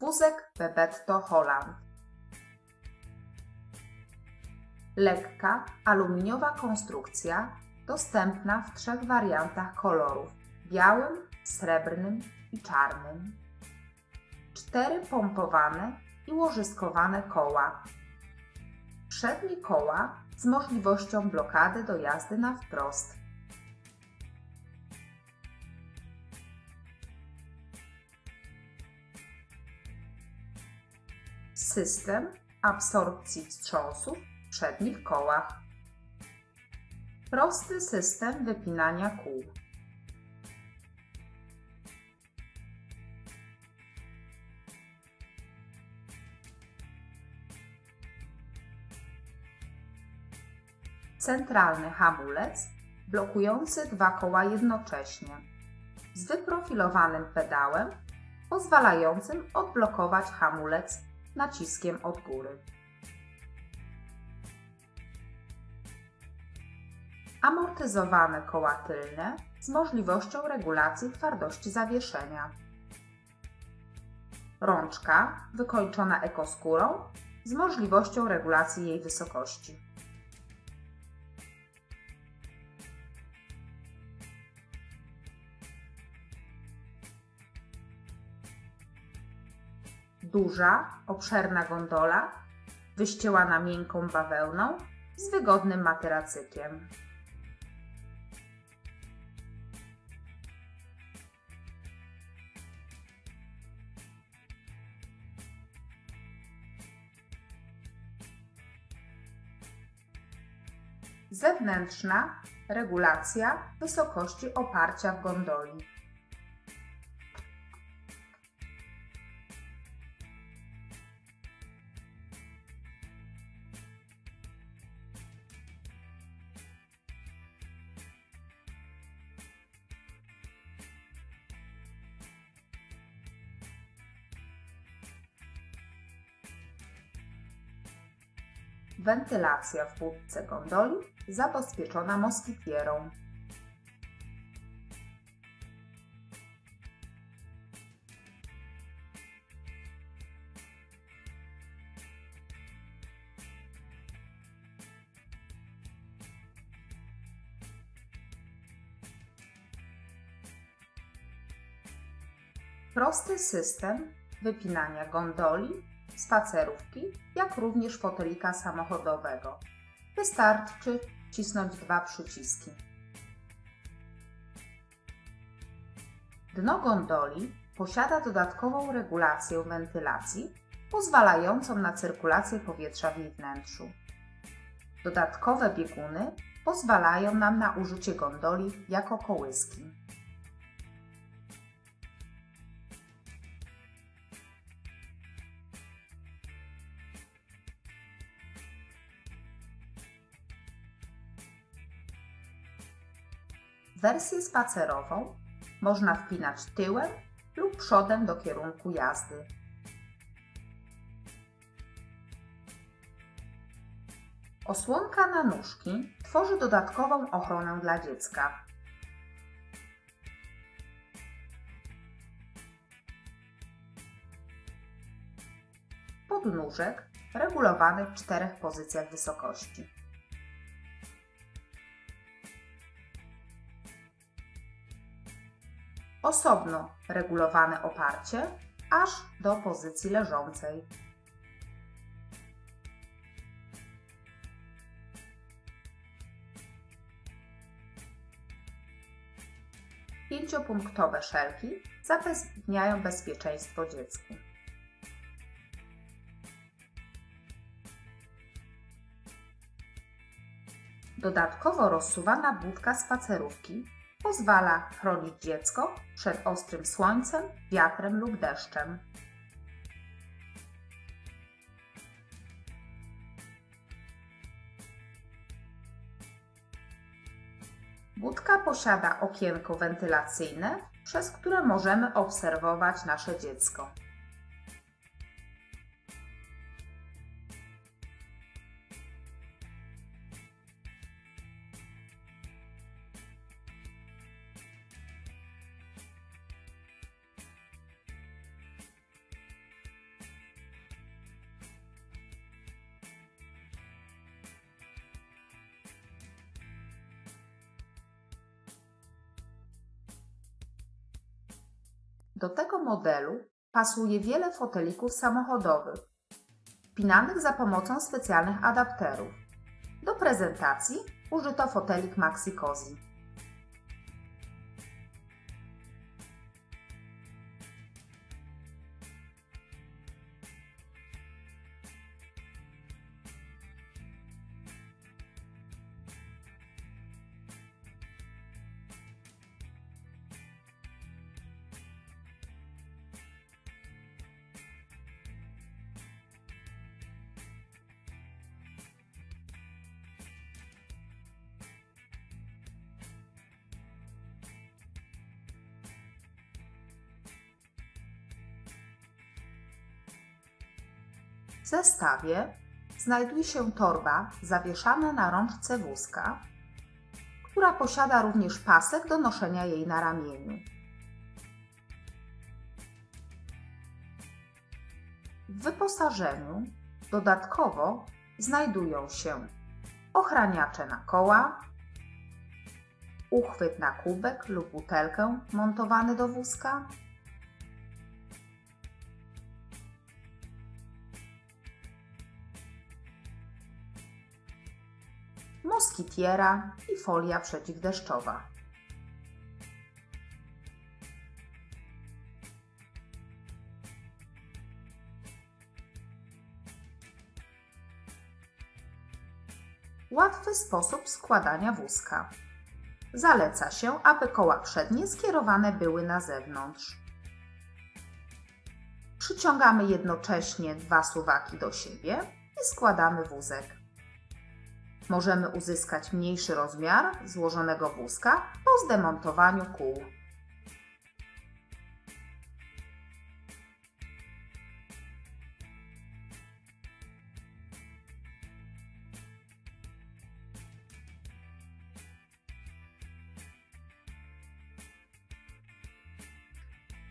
Wózek Bebetto Holland. Lekka, aluminiowa konstrukcja dostępna w trzech wariantach kolorów białym, srebrnym i czarnym. Cztery pompowane i łożyskowane koła. Przednie koła z możliwością blokady do jazdy na wprost. System absorpcji wstrząsów w przednich kołach. Prosty system wypinania kół. Centralny hamulec blokujący dwa koła jednocześnie z wyprofilowanym pedałem pozwalającym odblokować hamulec naciskiem od góry. Amortyzowane koła tylne z możliwością regulacji twardości zawieszenia. Rączka wykończona ekoskórą z możliwością regulacji jej wysokości. Duża, obszerna gondola, wyścielana miękką bawełną z wygodnym materacykiem. Zewnętrzna regulacja wysokości oparcia w gondoli. Wentylacja w budce gondoli zabezpieczona moskitierą. Prosty system wypinania gondoli spacerówki, jak również fotelika samochodowego. Wystarczy wcisnąć dwa przyciski. Dno gondoli posiada dodatkową regulację wentylacji, pozwalającą na cyrkulację powietrza w jej wnętrzu. Dodatkowe bieguny pozwalają nam na użycie gondoli jako kołyski. Wersję spacerową można wpinać tyłem lub przodem do kierunku jazdy. Osłonka na nóżki tworzy dodatkową ochronę dla dziecka. Podnóżek regulowany w czterech pozycjach wysokości. Osobno regulowane oparcie aż do pozycji leżącej. Pięciopunktowe szelki zapewniają bezpieczeństwo dziecku. Dodatkowo rozsuwana budka spacerówki Pozwala chronić dziecko przed ostrym słońcem, wiatrem lub deszczem. Budka posiada okienko wentylacyjne, przez które możemy obserwować nasze dziecko. Do tego modelu pasuje wiele fotelików samochodowych, wpinanych za pomocą specjalnych adapterów. Do prezentacji użyto fotelik Maxi Cozy. W zestawie znajduje się torba zawieszana na rączce wózka, która posiada również pasek do noszenia jej na ramieniu. W wyposażeniu dodatkowo znajdują się ochraniacze na koła, uchwyt na kubek lub butelkę montowany do wózka, moskitiera i folia przeciwdeszczowa. Łatwy sposób składania wózka. Zaleca się, aby koła przednie skierowane były na zewnątrz. Przyciągamy jednocześnie dwa suwaki do siebie i składamy wózek. Możemy uzyskać mniejszy rozmiar złożonego wózka po zdemontowaniu kół.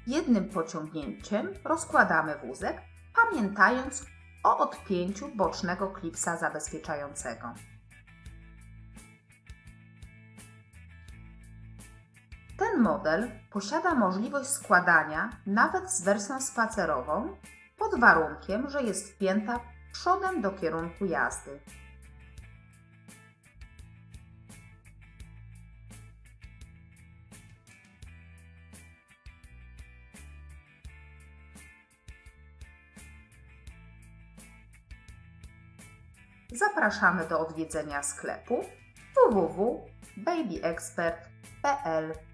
Jednym pociągnięciem rozkładamy wózek, pamiętając o odpięciu bocznego klipsa zabezpieczającego. Ten model posiada możliwość składania nawet z wersją spacerową, pod warunkiem, że jest wpięta przodem do kierunku jazdy. Zapraszamy do odwiedzenia sklepu www.babyexpert.pl